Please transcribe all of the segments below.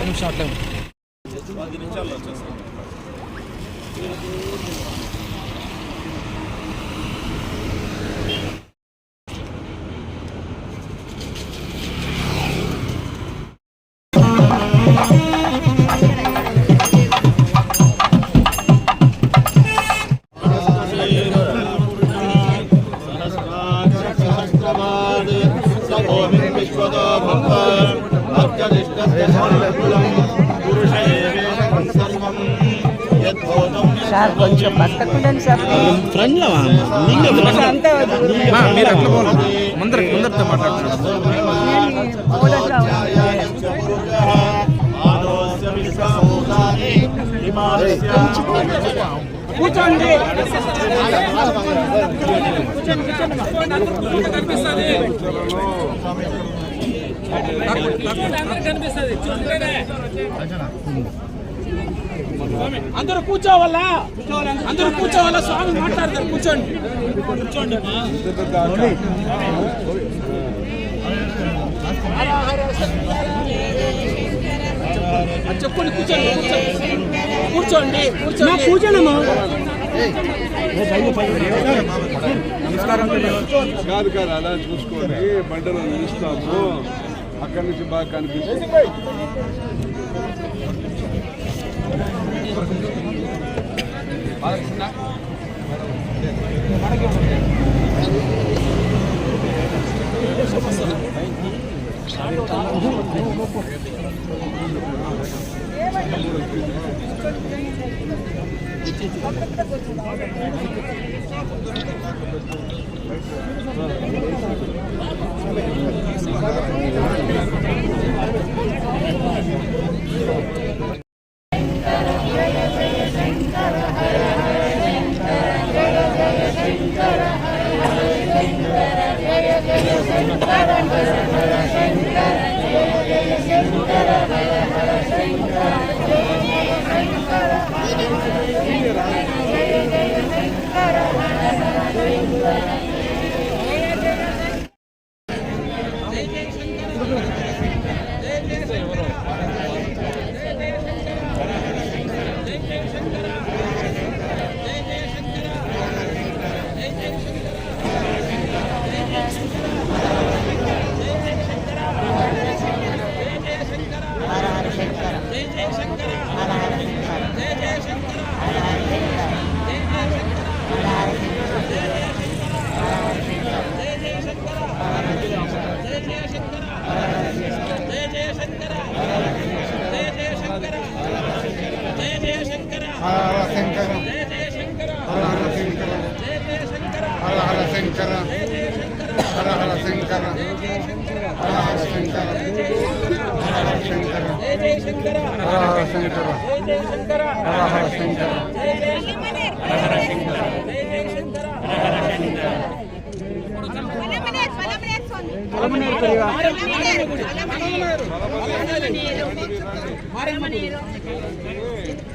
నిమిషం అట్లే పది నిమిషాలు వచ్చేస్తాం సార్ కొంచెం పక్కకుండండి సార్. ఫ్రెండ్లో అంతా మీరు అట్లా పోవాలి ముందర ముందరతో మాట్లాడుతున్నారు. మూడట్లో కూర్చోండి. అందరూ కూర్చోవాలా? అందరూ కూర్చోవాలా? స్వామి మాట్లాడతారు కూర్చోండి. కూర్చోండి. అది చెప్పండి కూర్చోండి కూర్చోండి. కూర్చోండి కూర్చోండి. కాదు కాదు అలా చూసుకొని బండలో నిలుస్తాము. అక్కడి నుంచి బాగా కనిపిస్తుంది.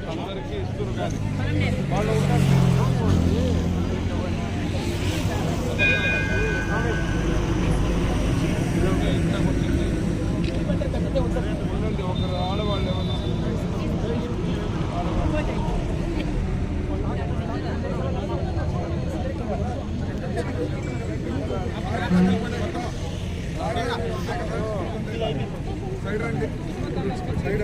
అందరికీ ఇస్తున్నారు కానీ ఒకరు ఆడవాళ్ళు ఎవరు సైడ్ రండి. Side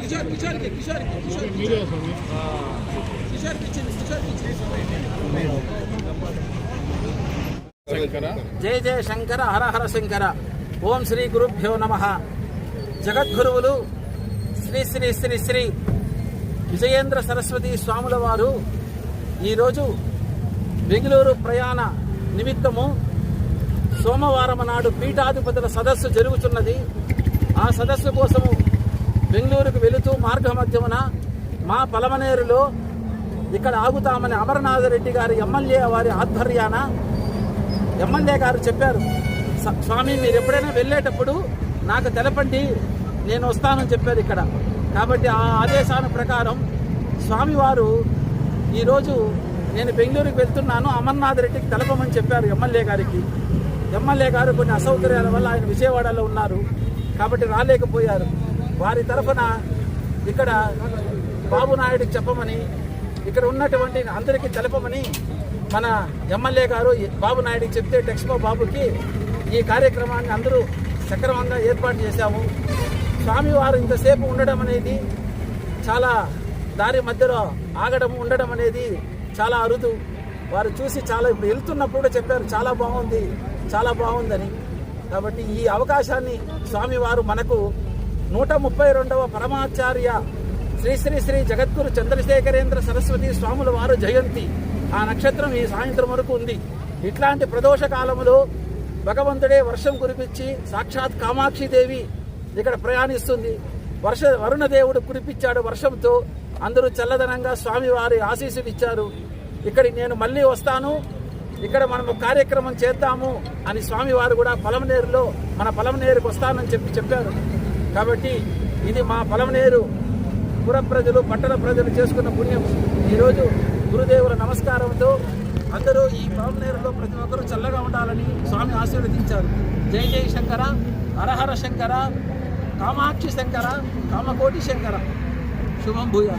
Kishore కిషోర్కి కిషోర్కి కిషోర్ కిషోర్కి ఇచ్చింది కిషోర్కి ఇచ్చింది జయ జయ శంకర హర హర శంకర. ఓం శ్రీ గురుభ్యో నమ. జగద్గురువులు శ్రీ శ్రీ శ్రీ శ్రీ విజయేంద్ర సరస్వతి స్వాముల వారు ఈరోజు బెంగళూరు ప్రయాణ నిమిత్తము సోమవారం నాడు పీఠాధిపతుల సదస్సు జరుగుతున్నది. ఆ సదస్సు కోసము బెంగళూరుకు వెళుతూ మార్గ మధ్యమున మా పలమనేరులో ఇక్కడ ఆగుతామని అమరనాథ రెడ్డి గారి ఎమ్మెల్యే వారి ఆధ్వర్యాన ఎమ్మెల్యే గారు చెప్పారు "స- స్వామి మీరు ఎప్పుడైనా వెళ్ళేటప్పుడు నాకు తెలపండి నేను వస్తానని చెప్పారు ఇక్కడ. కాబట్టి ఆ ఆదేశాల ప్రకారం స్వామివారు ఈరోజు నేను బెంగళూరుకి వెళ్తున్నాను అమర్నాథ్ రెడ్డికి తెలపమని చెప్పారు ఎమ్మెల్యే గారికి. ఎమ్మెల్యే గారు కొన్ని అసౌకర్యాల వల్ల ఆయన విజయవాడలో ఉన్నారు. కాబట్టి రాలేకపోయారు. వారి తరఫున ఇక్కడ బాబు నాయుడికి చెప్పమని ఇక్కడ ఉన్నటువంటి అందరికీ తెలపమని మన ఎమ్మెల్యే గారు బాబు నాయుడికి చెప్తే టెక్స్మో బాబుకి ఈ కార్యక్రమాన్ని అందరూ సక్రమంగా ఏర్పాటు చేశాము. స్వామివారు ఇంతసేపు ఉండడం అనేది చాలా దారి మధ్యలో ఆగడం ఉండడం అనేది చాలా అరుదు. వారు చూసి చాలా ఇప్పుడు వెళ్తున్నప్పుడు కూడా చెప్పారు చాలా బాగుంది చాలా బాగుందని. కాబట్టి ఈ అవకాశాన్ని స్వామివారు మనకు నూట ముప్పై రెండవ పరమాచార్య శ్రీ శ్రీ శ్రీ జగద్గురు చంద్రశేఖరేంద్ర సరస్వతి స్వాముల వారు జయంతి. ఆ నక్షత్రం ఈ సాయంత్రం వరకు ఉంది. ఇట్లాంటి ప్రదోష కాలంలో భగవంతుడే వర్షం కురిపించి సాక్షాత్ కామాక్షి దేవి ఇక్కడ ప్రయాణిస్తుంది. వర్ష వరుణదేవుడు కురిపించాడు వర్షంతో. అందరూ చల్లదనంగా స్వామివారి ఆశీస్సులు ఇచ్చారు. ఇక్కడికి నేను మళ్ళీ వస్తాను. ఇక్కడ మనము కార్యక్రమం చేద్దాము అని స్వామివారు కూడా పలమనేరులో మన పొలంనేరుకు వస్తానని చెప్పి చెప్పారు. కాబట్టి ఇది మా పొలంనేరు పుర ప్రజలు పట్టణ ప్రజలు చేసుకున్న పుణ్యం. ఈరోజు గురుదేవుల నమస్కారంతో అందరూ ఈ పొలంనేరులో ప్రతి ఒక్కరూ చల్లగా ఉండాలని స్వామి ఆశీర్వదించారు. జై జై శంకర హరహర శంకర కామాక్షి శంకర కామకోటి శంకర. శుభం భూయా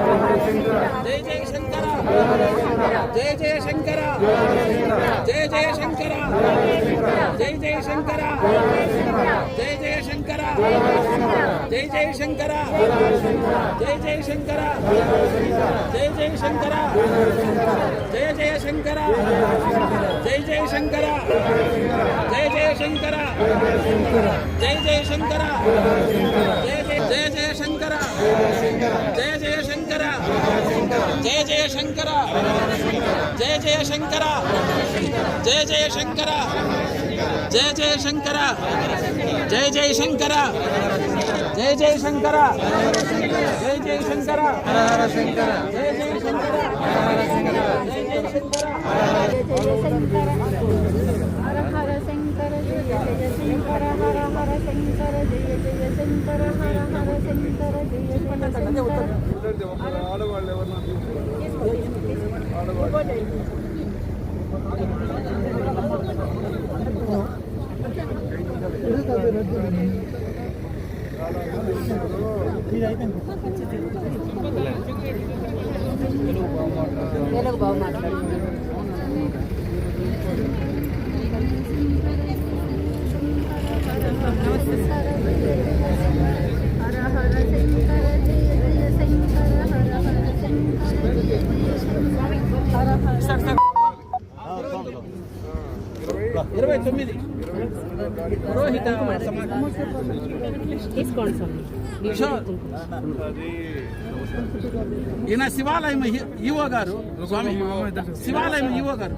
శంకర జయ జయ శంకర జయ జయ శంకర జయ జయ శంకర జయ జయ శంకర జయ జయ శంకర జయ జయ శంకర జయ జయ శంకర జయ జయ శంకర జయ జయ శంకర జయ జయ శంకర జయ జయ శంకర జయ జయ శంకర జయ జయ జయ జయ శంకర జయ జయ శంకర జయ జయ శంకర జయ జయ శంకర జయ జయ శంకర జయ జయ శంకర జయ జయ శంకర జయ జయ శంకర జయ జయ శంకర జయ జయ శంకర జయ జయ శంకర హర హర శంకర జయ శంకర హర హర శంకర జయ జయ శంకర హర హర శంకర జయ జయ శంకర. ఒక ఆడవాళ్ళు ఎవరన్నా తీసుకోండి ఆడవాళ్ళు తెలుగు బాగా మాట్లాడుతున్నాను హర హర శంకర జయ జయ శంకర హర హర శంకర జయ జయ శంకర హర హర ఇరవై తొమ్మిది. పురోహిత తీసుకోండి కిషోర్ ఈయన శివాలయం ఈవో గారు. స్వామి శివాలయం ఈవో గారు.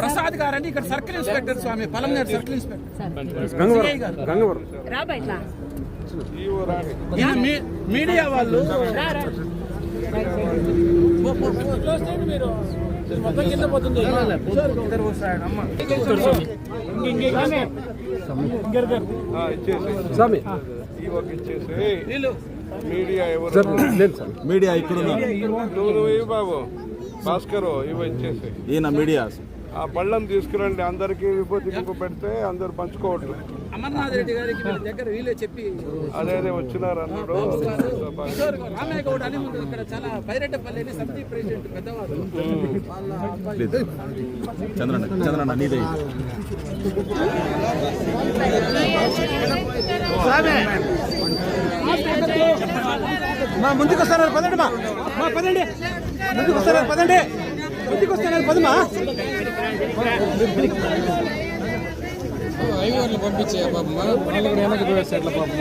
ప్రసాద్ గారు అండి ఇక్కడ circle inspector Swami Polamneru circle inspector. Media వాళ్ళు స్వామి. మీడియా ఎవరు లేదు సార్ మీడియా ఇక్కడ నువ్వు నువ్వు ఇవి బాబు భాస్కర్ ఇవి ఇచ్చేసి ఈయన మీడియా. ఆ పళ్ళం తీసుకురండి. అందరికి విభూతి పెడితే అందరు పంచుకోవట్లేదు. అమర్నాథ్ రెడ్డి గారికి వీళ్ళ దగ్గర వీళ్ళే చెప్పి అదే అదే వచ్చినారు అన్నాడు. రామయ్య గౌడ్ అని ముందు ఇక్కడ చాలా పైరెడ్డపల్లి అని సమితి ప్రెసిడెంట్ పెద్దవాడు. చంద్రన్న చంద్రన్న నీదే. మా ముందుకు వస్తున్నారు పదండి మా. మా పదండి. ముందుకు వస్తున్నారు పదండి. ముందుకు వస్తున్నారు పదమా ఐవర్లు పంపించే పాపమ్మ వాళ్ళు కూడా వెనక్కి పోయేస్తే ఎట్లా పాపం.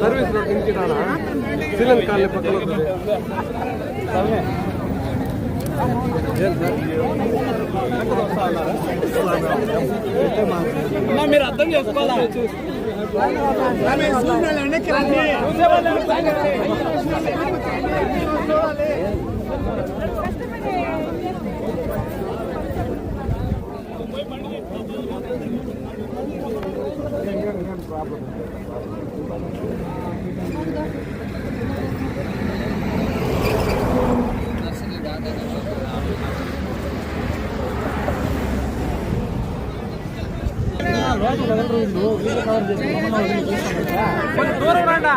సర్వీస్ రోడ్ నుంచి శ్రీలంక కాలనీ పక్కన ఉంటుంది. మీరు అర్థం చేసుకోవాలా దూరం రండా.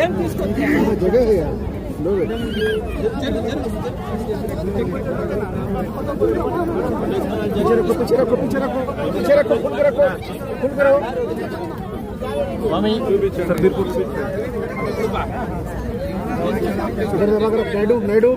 ఏం తీసుకొని నాయుడు నాయుడు